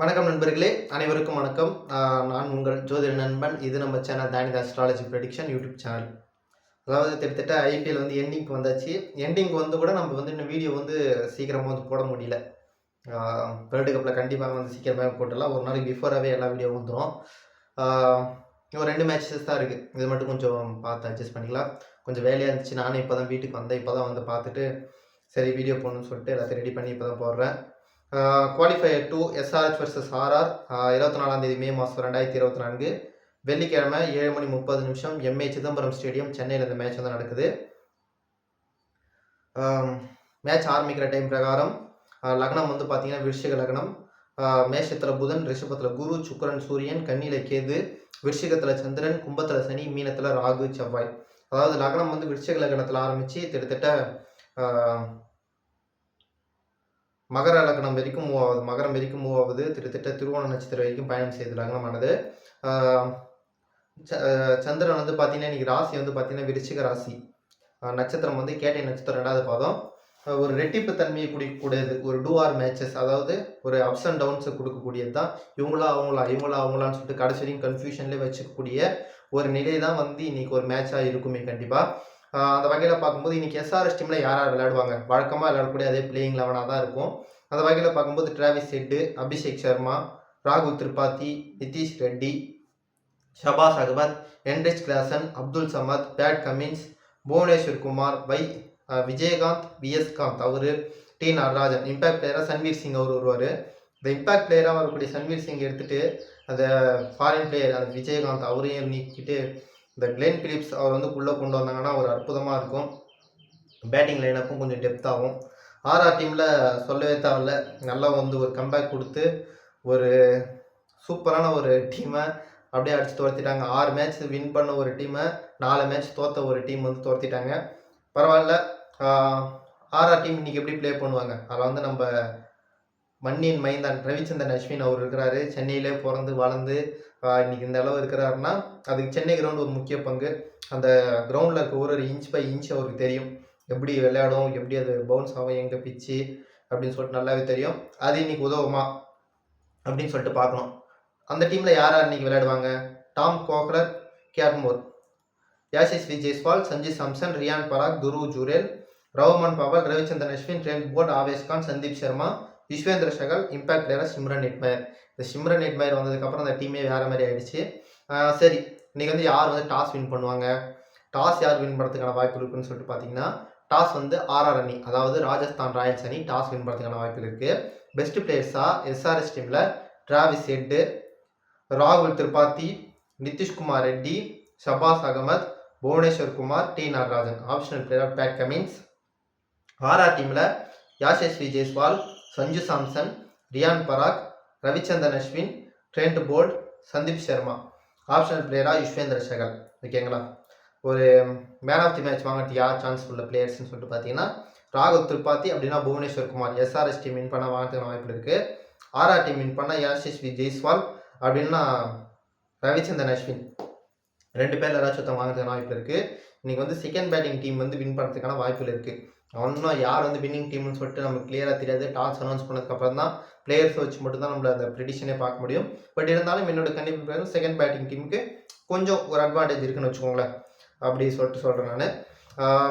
வணக்கம் நண்பர்களே அனைவருக்கும் வணக்கம். நான் உங்கள் ஜோதிட நண்பன். இது நம்ம சேனல் தானித அஸ்ட்ராலஜி ப்ரெடிக்ஷன் யூடியூப் சேனல் அதாவது கிட்டத்தட்ட ஐபிஎல் வந்து எண்டிங்க்கு வந்தாச்சு. எண்டிங் வந்து கூட நம்ம வந்து இன்னும் வீடியோ வந்து சீக்கிரமாக வந்து போட முடியல. வேர்ல்டு கப்பில் கண்டிப்பாக வந்து சீக்கிரமாக போட்டுடலாம். ஒரு நாளைக்கு பிஃபோராகவே எல்லா வீடியோ வந்துடும் இன்னும் ரெண்டு மேட்சஸ் தான் இருக்குது இது மட்டும் கொஞ்சம் பார்த்து அட்ஜஸ்ட் பண்ணிக்கலாம். கொஞ்சம் வேலையாக இருந்துச்சு. நானும் இப்போ தான் வீட்டுக்கு வந்தேன். இப்போ தான் வந்து பார்த்துட்டு சரி வீடியோ போடணும்னு சொல்லிட்டு எல்லாத்தையும் ரெடி பண்ணி இப்போ தான் போடுறேன். Qualifier two SRH versus RR இருபத்தி நாலாம் தேதி மே மாதம் ரெண்டாயிரத்தி இருபத்தி நான்கு. வெள்ளிக்கிழமை ஏழு மணி முப்பது நிமிஷம் எம்ஏ சிதம்பரம் ஸ்டேடியம் சென்னையில் இந்த மேட்ச் வந்து நடக்குது. மேட்ச் ஆரம்பிக்கிற டைம் பிரகாரம் லக்னம் வந்து பார்த்தீங்கன்னா விருஷிக லக்னம். மேஷத்தில் புதன் ரிஷபத்தில் குரு சுக்கரன் சூரியன் கண்ணியில் கேது விருஷிகத்தில் சந்திரன் கும்பத்தில் சனி மீனத்தில் ராகு செவ்வாய். அதாவது லக்னம் வந்து விருஷிக லக்னத்தில் ஆரம்பித்து கிட்டத்தட்ட மகர லக்னம் வரைக்கும் மூவ் ஆகுது மகரம் வரைக்கும் மூவ் ஆகுது திருத்திட்ட திருவோண நட்சத்திரம் வரைக்கும் பயணம் செய்து லக்னமானது. ச- சந்திரன் வந்து பார்த்தீங்கன்னா இன்னைக்கு ராசி வந்து பார்த்தீங்கன்னா விருச்சிக ராசி. நட்சத்திரம் வந்து கேட்டை நட்சத்திரம் ரெண்டாவது பாதம். ஒரு ரெட்டிப்பு தன்மையை குடிக்கக்கூடியது ஒரு டூ ஆர் மேட்சஸ் அதாவது ஒரு அப்ஸ் அண்ட் டவுன்ஸை கொடுக்கக்கூடியது தான். இவங்களா அவங்களா இவங்களா அவங்களான்னு சொல்லிட்டு கடைசி வரைக்கும் கன்ஃபியூஷன்லேயே வச்சுக்கக்கூடிய ஒரு நிலை தான் வந்து இன்னைக்கு ஒரு மேட்சாக இருக்குமே கண்டிப்பாக அந்த வகையில் பார்க்கும்போது இன்றைக்கி எஸ்ஆர்எஸ் டீமில் யார் யார் விளையாடுவாங்க? வழக்கமாக விளையாடக்கூடிய அதே பிளேயிங் லெவனாக தான் இருக்கும். அந்த வகையில் பார்க்கும்போது டிராவிஸ் ஹெட்டு அபிஷேக் சர்மா ராகுல் Tripathi Nitish Reddy Shahbaz Ahmed Heinrich Klaasen Abdul Samad Pat Cummins Bhuvneshwar Kumar வை விஜயகாந்த் விஎஸ் காந்த் அவர் டி நடராஜன் இம்பாக்ட் பிளேயராக சன்வீர் சிங் அவர் வருவார். இந்த இம்பாக்ட் பிளேயராக வரக்கூடிய சன்வீர் சிங் எடுத்துகிட்டு அந்த ஃபாரின் பிளேயர் அந்த விஜயகாந்த் அவரையும் நீக்கிட்டு இந்த கிளேன் பிலிப்ஸ் அவர் வந்து உள்ளே கொண்டு வந்தாங்கன்னா ஒரு அற்புதமாக இருக்கும். பேட்டிங் லைனப்பும் கொஞ்சம் டெப்த்தாகும் ஆர்ஆர் டீமில் சொல்லவே தேவையில்ல. நல்லா வந்து ஒரு கம்பேக் கொடுத்து ஒரு சூப்பரான ஒரு டீமை அப்படியே அடித்து துரத்திட்டாங்க. ஆறு மேட்ச் வின் பண்ண ஒரு டீமை நாலு மேட்ச் தோத்த ஒரு டீம் வந்து துரத்திட்டாங்க. பரவாயில்ல. ஆர்ஆர் டீம் இன்றைக்கி எப்படி ப்ளே பண்ணுவாங்க? அதில் வந்து நம்ம மண்ணின் மைந்தான் ரவிச்சந்திரன் அஸ்வின் அவர் இருக்கிறாரு. சென்னையிலே பிறந்து வளர்ந்து இன்றைக்கி இன்னைக்கு இந்த அளவு இருக்கிறாருன்னா அதுக்கு சென்னை கிரவுண்ட் ஒரு முக்கிய பங்கு. அந்த கிரவுண்டில் இருக்க ஒரு ஒரு இன்ச் பை இன்ச் அவருக்கு தெரியும். எப்படி விளையாடும் எப்படி அது பவுன்ஸ் ஆகும் எங்கே பிச்சு அப்படின்னு சொல்லிட்டு நல்லாவே தெரியும். அது இன்னைக்கு உதவுமா? அப்படின்னு சொல்லிட்டு பார்க்கணும். அந்த டீமில் யார் யார் இன்னைக்கு விளையாடுவாங்க? Tom Kohler Cadmore Yashasvi Jaiswal Sanjay Samson Riyan Parag Dhruv Jurel Rovman Powell Ravichandran Ashwin Trent Boult Avesh Khan Sandeep Sharma Yuzvendra Chahal impact பிளேயராக சிம்ரன் நெட்மயர் இந்த சிம்ரன் நெட்மயர் வந்ததுக்கப்புறம் அந்த டீமே வேறு மாதிரி ஆயிடுச்சு. சரி இன்றைக்கி வந்து யார் வந்து டாஸ் வின் பண்ணுவாங்க? டாஸ் யார் வின் பண்ணுறதுக்கான வாய்ப்பு இருக்குன்னு சொல்லிட்டு பார்த்தீங்கன்னா டாஸ் வந்து ஆர்ஆர் அணி அதாவது ராஜஸ்தான் ராயல்ஸ் அணி டாஸ் வின் பண்ணுறதுக்கான வாய்ப்பு இருக்குது பெஸ்ட் பிளேயர்ஸாக எஸ்ஆர்எஸ் டீமில் டிராவிஸ் ஹெட்டு ராகுல் Tripathi Nitish Kumar Reddy Shahbaz Ahmed Bhuvneshwar Kumar T Natarajan optional player Pat Cummins R R டீமில் Yashasvi Jaiswal Sanju Samson Riyan Parag Ravichandran Ashwin Trent Boult Sandeep Sharma optional பிளேயராக யுஷ்வேந்திர சகல் ஓகேங்களா ஒரு man of the match வாங்கிறதுக்கு யார் chance உள்ள பிளேயர்ஸ்னு சொல்லிட்டு பார்த்தீங்கன்னா ராகுல் திரிபாதி அப்படின்னா Bhuvneshwar Kumar. SRS team win பண்ண வாங்கிறதுக்கு வாய்ப்பு இருக்குது ஆர்ஆர் டீம் வின் பண்ணால் யாஷஸ்வி ஜெய்ஸ்வால் அப்படின்னா ரவிச்சந்திரன் அஸ்வின். ரெண்டு பேர் யாராச்சும் ஒருத்தன் வாங்குறதுக்கான வாய்ப்பு இருக்குது இன்றைக்கி வந்து செகண்ட் பேட்டிங் டீம் வந்து வின் பண்ணுறதுக்கான வாய்ப்புகள் இருக்குது இன்னும் யார் வந்து வின்னிங் டீம்னு சொல்லிட்டு நமக்கு கிளியராக தெரியாது. டாஸ் அனௌன்ஸ் பண்ணதுக்கப்புறம் தான் பிளேயர்ஸ் வச்சு மட்டும் தான் நம்மள அந்த ப்ரிடிஷனே பார்க்க முடியும். பட் இருந்தாலும் என்னோட கண்டிப்பாக செகண்ட் பேட்டிங் டீமுக்கு கொஞ்சம் ஒரு அட்வான்டேஜ் இருக்குன்னு வச்சுக்கோங்களேன். அப்படி சொல்லிட்டு சொல்கிறேன் நான்.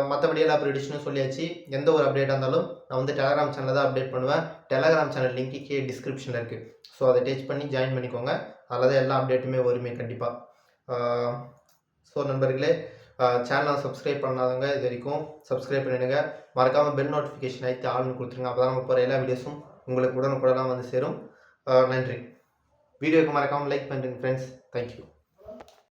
மற்றபடி எல்லா ப்ரிடிஷனும் சொல்லியாச்சு. எந்த ஒரு அப்டேட்டாக இருந்தாலும் நான் வந்து டெலகிராம் சேனலில் தான் அப்டேட் பண்ணுவேன். டெலகிராம் சேனல் லிங்க்கு கே டிஸ்கிரிப்ஷனில் இருக்குது ஸோ அதை டச் பண்ணி ஜாயின் பண்ணிக்கோங்க. அதில் தான் எல்லா அப்டேட்டுமே வருமே கண்டிப்பாக ஸோ நண்பர்களே சேனலை சப்ஸ்கிரைப் பண்ணாதவங்க இது வரைக்கும் சப்ஸ்கிரைப் பண்ணிடுங்க. மறக்காமல் பெல் நோட்டிஃபிகேஷன் ஆகிட்டு ஆள்னு கொடுத்துருங்க. அப்போ தான் நம்ம போகிற எல்லா வீடியோஸும் உங்களுக்கு உடனுக்குடனாக வந்து சேரும். நன்றி. வீடியோக்கு மறக்காமல் லைக் பண்ணுறேங்க ஃப்ரெண்ட்ஸ் தேங்க்யூ